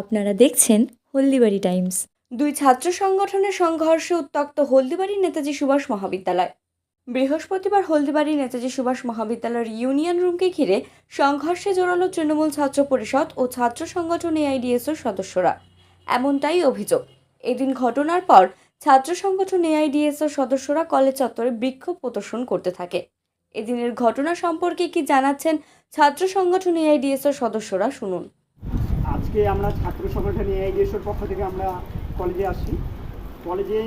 আপনারা দেখছেন হলদিবাড়ি টাইমস। দুই ছাত্র সংগঠনের সংঘর্ষে উত্তক্ত হলদিবাড়ি নেতাজি সুভাষ মহাবিদ্যালয়। বৃহস্পতিবার হলদিবাড়ি নেতাজি সুভাষ মহাবিদ্যালয়ের ইউনিয়ন রুমকে ঘিরে সংঘর্ষে জড়ালো তৃণমূল ছাত্র পরিষদ ও ছাত্র সংগঠন এআইডিএসওর সদস্যরা। এমনটাই অভিযোগ। এদিন ঘটনার পর ছাত্র সংগঠন এআইডিএসওর সদস্যরা কলেজ চত্বরে বিক্ষোভ প্রদর্শন করতে থাকে। এদিনের ঘটনা সম্পর্কে কি জানাচ্ছেন ছাত্র সংগঠন এআইডিএসওর সদস্যরা শুনুন। আজকে আমরা ছাত্র সংগঠন এআইডিএসের পক্ষ থেকে আমরা কলেজে আসি কলেজে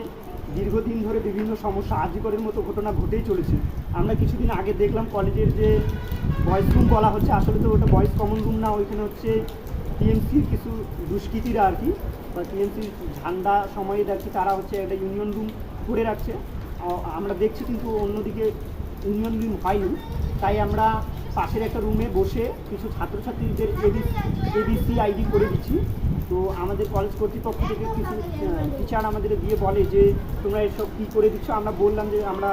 দীর্ঘদিন ধরে বিভিন্ন সমস্যা আজিকরের মতো ঘটনা ঘটেই চলেছে। আমরা কিছুদিন আগে দেখলাম কলেজের যে বয়েজ রুম বলা হচ্ছে, আসলে তো ওটা বয়েজ কমন রুম না, ওইখানে হচ্ছে টিএমসির কিছু দুষ্কৃতীরা আর কি। বা টিএমসির ঝান্ডা সময়ে দেখছি তারা হচ্ছে একটা ইউনিয়ন রুম করে রাখছে। আমরা দেখছি কিন্তু অন্যদিকে ইউনিয়ন রুম হয়নি। তাই আমরা পাশের একটা রুমে বসে কিছু ছাত্রছাত্রীদের এবিসি আইডি করে দিচ্ছি। তো আমাদের কলেজ কর্তৃপক্ষ থেকে কিছু টিচার আমাদের দিয়ে বলে যে, তোমরা এসব কী করে দিচ্ছ? আমরা বললাম যে, আমরা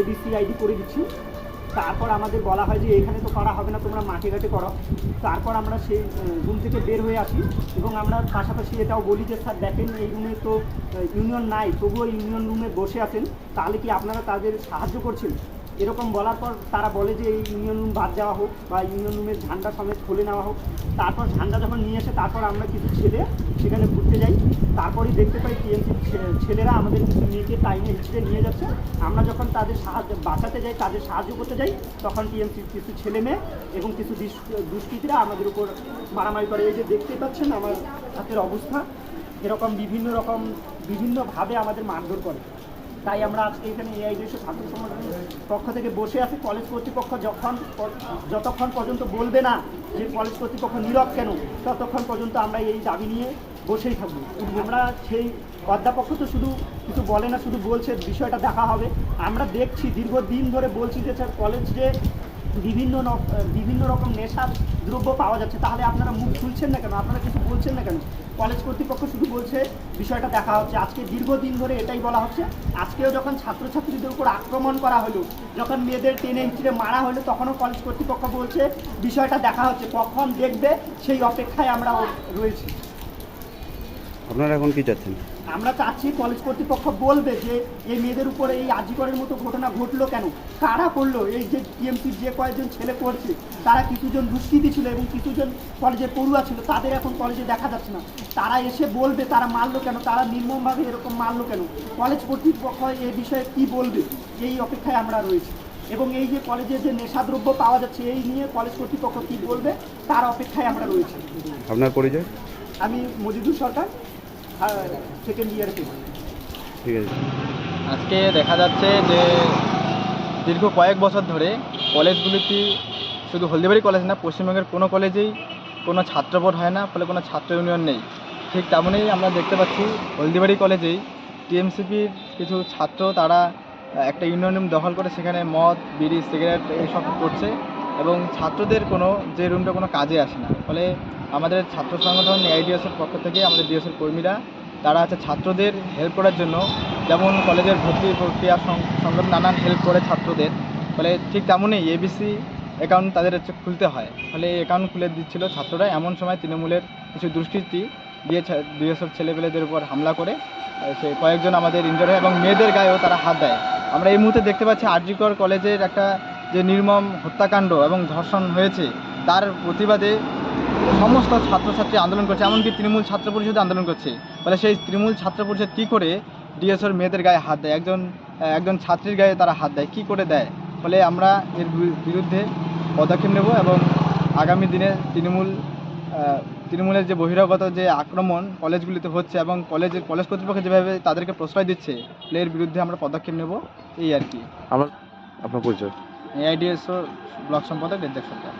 এবিসি আইডি করে দিচ্ছি। তারপর আমাদের বলা হয় যে, এখানে তো করা হবে না, তোমরা মাঠে ঘাটে করো। তারপর আমরা সেই রুম থেকে বের হয়ে আসি এবং আমরা পাশাপাশি এটাও বলি যে, স্যার, দেখেন, এই রুমে তো ইউনিয়ন নাই। তবুও ইউনিয়ন রুমে বসে আছেন। তাহলে কি আপনারা তাদের সাহায্য করছেন? এরকম বলার পর তারা বলে যে এই ইউনিয়ন রুম বাদ দেওয়া হোক বা ইউনিয়ন রুমের ঝান্ডা সমেত খুলে নেওয়া হোক। তারপর ঝান্ডা যখন নিয়ে আসে তারপর আমরা কিছু ছেলে সেখানে ঘুরতে যাই। তারপরেই দেখতে পাই টিএমসি ছেলেরা আমাদের মেয়েকে টাইমে হিসেবে নিয়ে যাচ্ছে। আমরা যখন তাদের সাহায্য, বাঁচাতে যাই, তাদের সাহায্য করতে যাই, তখন টিএমসি কিছু ছেলে মেয়ে এবং কিছু দুষ- দুষ্কৃতীরা আমাদের উপর মারামারি করে। এই যে দেখতেই পাচ্ছেন আমার হাতের অবস্থা। এরকম বিভিন্ন রকম, বিভিন্নভাবে আমাদের মারধর করে। তাই আমরা আজকে এখানে এআইডিএসও ছাত্র সংগঠনের পক্ষ থেকে বসে আছি। কলেজ কর্তৃপক্ষ যখন যতক্ষণ পর্যন্ত বলবে না যে কলেজ কর্তৃপক্ষ নীরব কেন, ততক্ষণ পর্যন্ত আমরা এই দাবি নিয়ে বসেই থাকব। আমরা সেই অধ্যাপক তো শুধু কিছু বলে না, শুধু বলছে বিষয়টা দেখা হবে। আমরা দেখছি, দীর্ঘদিন ধরে বলছি যে স্যার, কলেজ যে বিভিন্ন বিভিন্ন রকম নেশার দ্রব্য পাওয়া যাচ্ছে। তাহলে আপনারা মুখ খুলছেন না কেন? আপনারা কিছু বলছেন না কেন? কলেজ কর্তৃপক্ষ শুধু বলছে, বিষয়টা দেখা হচ্ছে। আজকে দীর্ঘদিন ধরে এটাই বলা হচ্ছে। আজকেও যখন ছাত্রছাত্রীদের উপর আক্রমণ করা হলো, যখন মেয়েদের টেনে হিঁচড়ে মারা হলো, তখনও কলেজ কর্তৃপক্ষ বলছে, বিষয়টা দেখা হচ্ছে। কখন দেখবে সেই অপেক্ষায় আমরা রয়েছি। আপনারা এখন কি চাচ্ছেন? আমরা চাচ্ছি কলেজ কর্তৃপক্ষ বলবে যে এই মেয়েদের উপরে এই আজিকরের মতো ঘটনা ঘটলো কেন? কারা করল? এই যে টিএমসির যে কয়েকজন ছেলে করছে তারা কিছুজন দুষ্কৃতী ছিল এবং কিছুজন কলেজে পড়ুয়া ছিল তাদের এখন কলেজে দেখা যাচ্ছে না। তারা এসে বলবে তারা মারলো কেন? তারা নির্মমভাবে এরকম মারলো কেন? কলেজ কর্তৃপক্ষ এই বিষয়ে কি বলবে? এই অপেক্ষায় আমরা রয়েছি। এবং এই যে কলেজে যে নেশাদ্রব্য পাওয়া যাচ্ছে এই নিয়ে কলেজ কর্তৃপক্ষ কি বলবে? তার অপেক্ষায় আমরা রয়েছি। আপনার পরিচয়? আমি মজিদুর সরকার। ঠিক আছে আজকে দেখা যাচ্ছে যে দীর্ঘ কয়েক বছর ধরে কলেজগুলিতে শুধু হলদিবাড়ি কলেজ না, পশ্চিমবঙ্গের কোনো কলেজেই কোনো ছাত্র বোর্ড হয় না, ফলে কোনো ছাত্র ইউনিয়ন নেই। ঠিক তেমনই আমরা দেখতে পাচ্ছি হলদিবাড়ি কলেজেই টিএমসিপির কিছু ছাত্র তারা একটা ইউনিয়ন দখল করে সেখানে মদ, বিড়ি, সিগারেট এইসব করছে। এবং ছাত্রদের কোনো, যে রুমটা কোনো কাজে আসে না। ফলে আমাদের ছাত্র সংগঠন এআইডিএসের পক্ষ থেকে আমাদের ডিএসের কর্মীরা, তারা আছে ছাত্রদের হেল্প করার জন্য। যেমন কলেজের ভর্তি প্রক্রিয়া সংক্রান্ত নানান হেল্প করে ছাত্রদের। ফলে ঠিক তেমনই এবিসি অ্যাকাউন্ট তাদের হচ্ছে খুলতে হয়। ফলে এই অ্যাকাউন্ট খুলে দিচ্ছিল ছাত্ররা। এমন সময় তৃণমূলের কিছু দুষ্কৃতী দিয়ে ডিএসএর ছেলেপেলেদের উপর হামলা করে সে কয়েকজন আমাদের ইনজয় হয় এবং মেয়েদের গায়েও তারা হাত দেয়। আমরা এই মুহূর্তে দেখতে পাচ্ছি আরজিকর কলেজের একটা যে নির্মম হত্যাকাণ্ড এবং ধর্ষণ হয়েছে, তার প্রতিবাদে সমস্ত ছাত্রছাত্রী আন্দোলন করছে, এমনকি তৃণমূল ছাত্র পরিষদ আন্দোলন করছে। ফলে সেই তৃণমূল ছাত্র পরিষদ কী করে ডিএসওর মেয়েদের গায়ে হাত দেয়? একজন একজন ছাত্রীর গায়ে তারা হাত দেয়, কী করে দেয়? ফলে আমরা এর বিরুদ্ধে পদক্ষেপ নেব এবং আগামী দিনে তৃণমূল তৃণমূলের যে বহিরাগত যে আক্রমণ কলেজগুলিতে হচ্ছে এবং কলেজের, কলেজ কর্তৃপক্ষ যেভাবে তাদেরকে প্রশ্রয় দিচ্ছে, এর বিরুদ্ধে আমরা পদক্ষেপ নেব, এই আর কি। আমার, আপনার পরিচয়। এআইডিএসও ব্লক সম্পাদক দেবদেব সরকার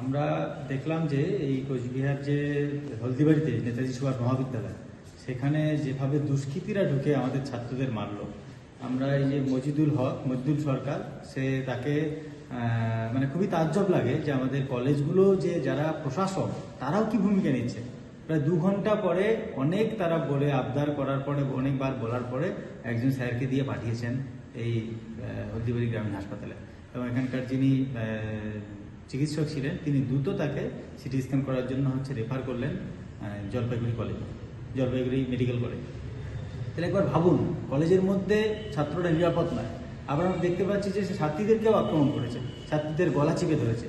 আমরা দেখলাম যে এই কোচবিহার যে হলদিবাড়িতে নেতাজি সুভাষ মহাবিদ্যালয়, সেখানে যেভাবে দুষ্কৃতীরা ঢুকে আমাদের ছাত্রদের মারলো। আমরা এই যে মজিদুল হক, মজিদুল সরকার, সে তাকে মানে খুবই তাজ্জব লাগে যে আমাদের কলেজগুলো যে যারা প্রশাসক, তারাও কি ভূমিকা নিচ্ছে? প্রায় দু ঘণ্টা পরে অনেক তারা বলে আবদার করার পরে, অনেকবার বলার পরে একজন স্যারকে দিয়ে পাঠিয়েছেন। এই হলদিবাড়ি গ্রামীণ হাসপাতালে। এবং এখানকার যিনি চিকিৎসক ছিলেন, তিনি দ্রুত তাকে সিটি স্ক্যান করার জন্য হচ্ছে রেফার করলেন Jalpaiguri college Jalpaiguri medical college তাহলে একবার ভাবুন কলেজের মধ্যে ছাত্ররা নিরাপদ নয়। আবার আমরা দেখতে পাচ্ছি যে সে ছাত্রীদেরকেও আক্রমণ করেছে, ছাত্রীদের গলা চিপে ধরেছে।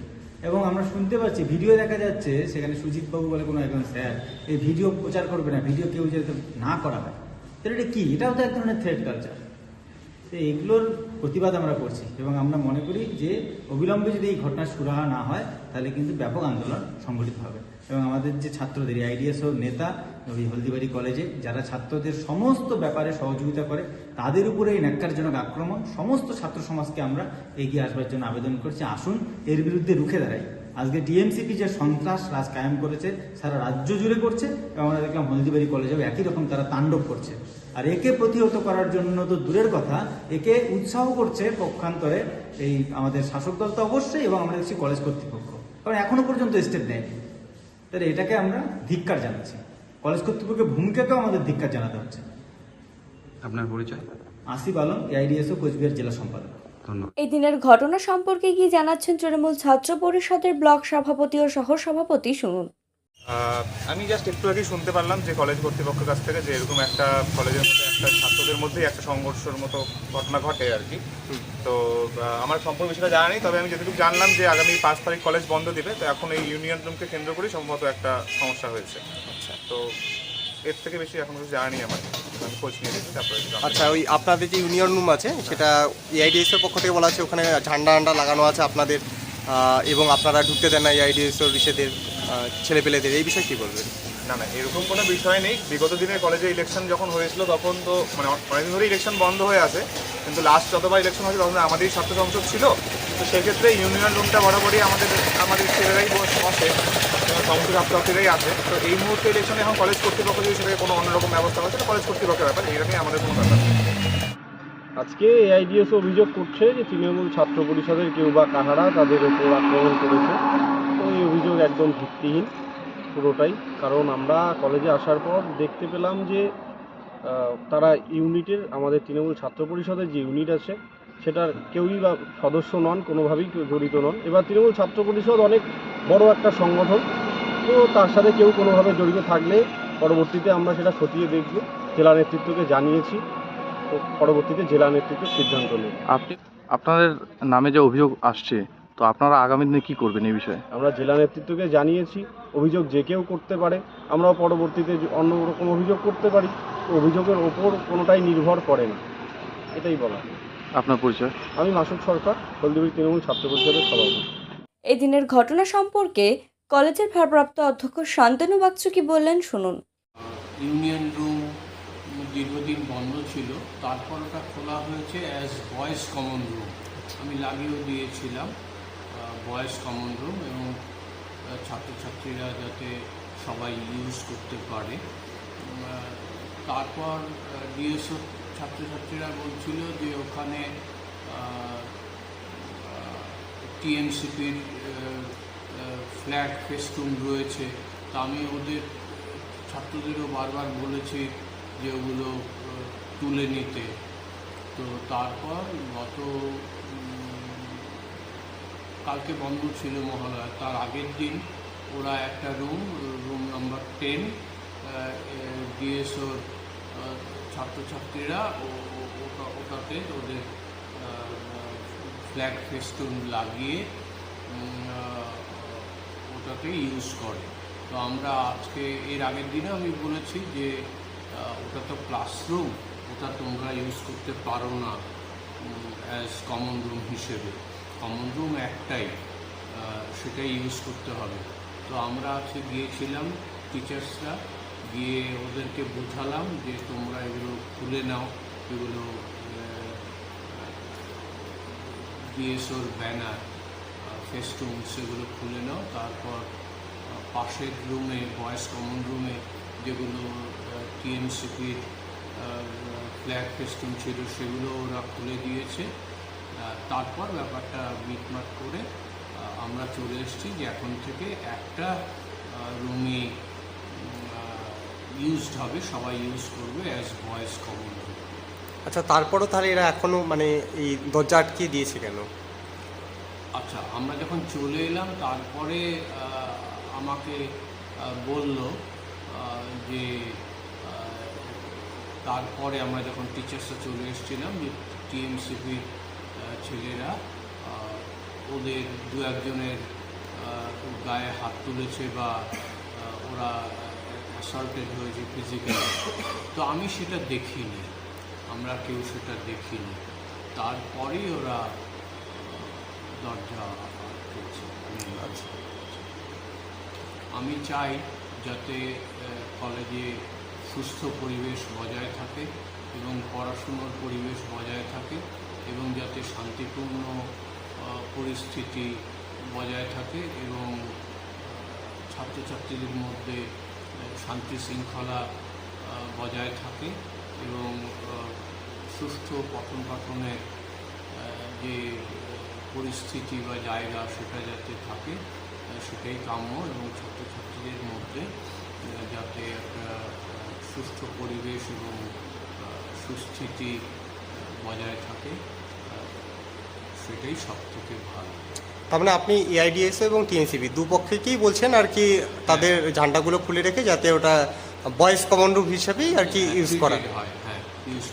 এবং আমরা শুনতে পাচ্ছি, ভিডিও দেখা যাচ্ছে, সেখানে সুজিত বাবু বলে কোনো একজন স্যার, এই ভিডিও প্রচার করবে না, ভিডিও কেউ যাতে না করা হয়। তাহলে এটা কি? এটাও তো এক ধরনের থ্রেড কালচার তো এগুলোর প্রতিবাদ আমরা করছি এবং আমরা মনে করি যে অবিলম্বে যদি এই ঘটনার সুরাহা না হয়, তাহলে কিন্তু ব্যাপক আন্দোলন সংগঠিত হবে। এবং আমাদের যে ছাত্রদের আইডিএস ও নেতা ওই হলদিবাড়ি কলেজে, যারা ছাত্রদের সমস্ত ব্যাপারে সহযোগিতা করে, তাদের উপরে এই ন্যাক্কারজনক আক্রমণ, সমস্ত ছাত্র সমাজকে আমরা এগিয়ে আসবার জন্য আবেদন করছি। আসুন, এর বিরুদ্ধে রুখে দাঁড়াই। আজকে টিএমসিপি যে সন্ত্রাস রাজ কায়েম করেছে, সারা রাজ্য জুড়ে করছে এবং আমরা দেখলাম হলদিবাড়ি কলেজেও একই রকম তারা তাণ্ডব করছে। আর একে প্রতিহত করার জন্য তো দূরের কথা একে উৎসাহ করছে পক্ষান্তরে এই আমাদের শাসক দল তো অবশ্যই এবং আমরা দেখছি কলেজ কর্তৃপক্ষ। কারণ এখনও পর্যন্ত স্টেপ নেয়নি তাহলে এটাকে আমরা ধিক্কার জানাচ্ছি। কলেজ কর্তৃপক্ষের ভূমিকাকেও আমাদের ধিক্কার জানাতে হচ্ছে। আপনার পরিচয়? আসিফ আলম এআইডিএসও কোচবিহার জেলা সম্পাদক। ধন্যবাদ। এই দিনের ঘটনা সম্পর্কে কি জানাচ্ছেন তৃণমূল ছাত্র পরিষদের ব্লক সভাপতি ও সহ সভাপতি শুনুন আমি জাস্ট একটু আগেই শুনতে পারলাম যে কলেজ কর্তৃপক্ষের কাছ থেকে যে এরকম একটা কলেজের মধ্যে একটা ছাত্রদের মধ্যেই একটা সংঘর্ষের মতো ঘটনা ঘটে আর কি। তো আমার সম্পূর্ণ বিষয়টা জানা নেই তবে আমি যেটুকু জানলাম যে আগামী পাঁচ তারিখ কলেজ বন্ধ দেবে তো এখন এই ইউনিয়ন রুমকে কেন্দ্র করেই সম্ভবত একটা সমস্যা হয়েছে। আচ্ছা। তো এর থেকে বেশি এখন কিছু জানা নেই আমার। আচ্ছা ওই আপনাদের যে ইউনিয়ন রুম আছে সেটা এআইডিএস এর পক্ষ থেকে বলা আছে ওখানে ঝান্ডা আন্ডা লাগানো আছে আপনাদের এবং আপনারা ঢুকতে দেন না এআইডিএস এর ইসেদের ছেলেপেলেদের এই বিষয়ে কি বলবেন? না না এরকম কোনো বিষয় নেই। বিগত দিনে কলেজে ইলেকশন যখন হয়েছিল তখন তো মানে অনেকদিন ধরে ইলেকশন বন্ধ হয়ে আছে। কিন্তু লাস্ট যতবার ইলেকশন হয়েছে তখন আমাদেরই ছাত্র সংসদ ছিল। তো সেক্ষেত্রে ইউনিয়ন রুমটা বরাবরই আমাদের আমাদের ছেলেরাই বস- সমস্ত ছাত্রছাত্রীরাই আছে। তো এই মুহূর্তে ইলেকশনে এখন কলেজ কর্তৃপক্ষ যদি সেটাকে কোনো অন্যরকম ব্যবস্থা করে সেটা কলেজ কর্তৃপক্ষের ব্যাপার। এটা নিয়ে আমাদের কোনো ব্যাপার নেই। আজকে এআইডিএস অভিযোগ করছে যে তৃণমূল ছাত্র পরিষদের কেউ বা কাহারা তাদের ওপর আক্রমণ করেছে। এই অভিযোগ একদম ভিত্তিহীন পুরোটাই। কারণ আমরা কলেজে আসার পর দেখতে পেলাম যে তারা ইউনিটের, আমাদের তৃণমূল ছাত্র পরিষদের যে ইউনিট আছে, সেটার কেউই বা সদস্য নন, কোনোভাবেই জড়িত নন। এবার তৃণমূল ছাত্র পরিষদ অনেক বড় একটা সংগঠন, তো তার সাথে কেউ কোনোভাবে জড়িত থাকলে পরবর্তীতে আমরা সেটা খতিয়ে দেখব। জেলা নেতৃত্বকে জানিয়েছি, তো পরবর্তীতে জেলা নেতৃত্ব সিদ্ধান্ত নেবে। আপনি আপনাদের নামে যে অভিযোগ আসছে তো আপনারা আগামী দিনে কি করবেন এই বিষয়ে? আমরা জেলা নেতৃত্বকে জানিয়েছি অভিযোগ যে কেউ করতে পারে আমরাও পরবর্তীতে অন্য রকম অভিযোগ করতে পারি অভিযোগের ওপর কোনোটাই নির্ভর করে না। এটাই বলা। আপনার পরিচয়? আমি মাসুদ সরকার হলদিবাড়ি তৃণমূল ছাত্র পরিষদের সভাপতি। এই দিনের ঘটনা সম্পর্কে কলেজের ভারপ্রাপ্ত অধ্যক্ষ শান্তনু বাগচু কি বললেন শুনুন। ইউনিয়ন রুম দীর্ঘদিন বন্ধ ছিল তারপর ওটা খোলা হয়েছে অ্যাজ বয়েজ কমন রুম আমি লাগিয়েও দিয়েছিলাম। বয়েজ কমন রুম এবং ছাত্রছাত্রীরা যাতে সবাই ইউজ করতে পারে। তারপর ডিএসও ছাত্রছাত্রীরা বলছিল যে ওখানে টিএমসিপির ফ্ল্যাগ ফেস্টুন রয়েছে। তা আমি ওদের ছাত্রদেরও বারবার বলেছি যে ওগুলো তুলে নিতে। তো তারপর গত কালকে বন্ধ ছিল মহালয়া, তার আগের দিন ওরা একটা রুম রুম নাম্বার টেন ডিএসওর ছাত্রছাত্রীরা ওটাতে ওদের ফ্ল্যাগ ফেস্টুন লাগিয়ে ওটাতে ইউজ করে। তো আমরা আজকে, এর আগের দিনে আমি বলেছি যে ওটা তো ক্লাসরুম ওটা তোমরা ইউজ করতে পারো না অ্যাজ কমন রুম হিসেবে। কমন রুম একটাই সেটাই ইউজ করতে হবে। তো আমরা আজকে গিয়েছিলাম টিচার্সরা গিয়ে ওদেরকে বোঝালাম যে তোমরা এগুলো খুলে নাও, এগুলো ডিএসওর ব্যানার ফেস্টুন সেগুলো খুলে নাও। তারপর পাশের রুমে বয়েজ কমন রুমে যেগুলো টিএমসিপির ফ্ল্যাগ ফেস্টুন ছিল সেগুলো ওরা খুলে দিয়েছে। তারপর ব্যাপারটা মিটমাট করে আমরা চলে এসেছি যে এখন থেকে একটা রুমে ইউজড হবে সবাই ইউজ করবে অ্যাজ বয়েজ কমন আচ্ছা তারপরও তাহলে এরা এখনও মানে এই দরজা আটকে দিয়েছে কেন? আচ্ছা আচ্ছা আমরা যখন চলে এলাম তারপরে আমাকে বলল যে তারপরে আমরা যখন টিচার্সরা চলে এসেছিলাম যে টিএমসিপির ছেলেরা ওদের দু একজনের গায়ে হাত তুলেছে বা ওরা অ্যাসল্টেড হয়েছে ফিজিক্যালি তো আমি সেটা দেখিনি। আমরা কেউ সেটা দেখিনি। তারপরেই ওরা দরজা আটকেছে আমি চাই যাতে কলেজে সুস্থ পরিবেশ বজায় থাকে এবং পড়াশুনোর পরিবেশ বজায় থাকে। এবং যাতে শান্তিপূর্ণ পরিস্থিতি বজায় থাকে এবং ছাত্রছাত্রীদের মধ্যে শান্তি শৃঙ্খলা বজায় থাকে এবং সুষ্ঠু পঠন পাঠনের যে পরিস্থিতি বা জায়গা সেটা যাতে থাকে সেটাই কাম্য এবং ছাত্রছাত্রীদের মধ্যে যাতে একটা সুষ্ঠু পরিবেশ এবং সুস্থিতি বজায় থাকে সেটাই সব থেকে ভালো। তার মানে আপনি এআইডিএস এবং টিএনসিবি দুপক্ষকেই বলছেন আর কি তাদের ঝান্ডাগুলো খুলে রেখে যাতে ওটা বয়েজ কমান্ড রুম হিসাবেই আর কি ইউজ করা। হয় হ্যাঁ ইউজ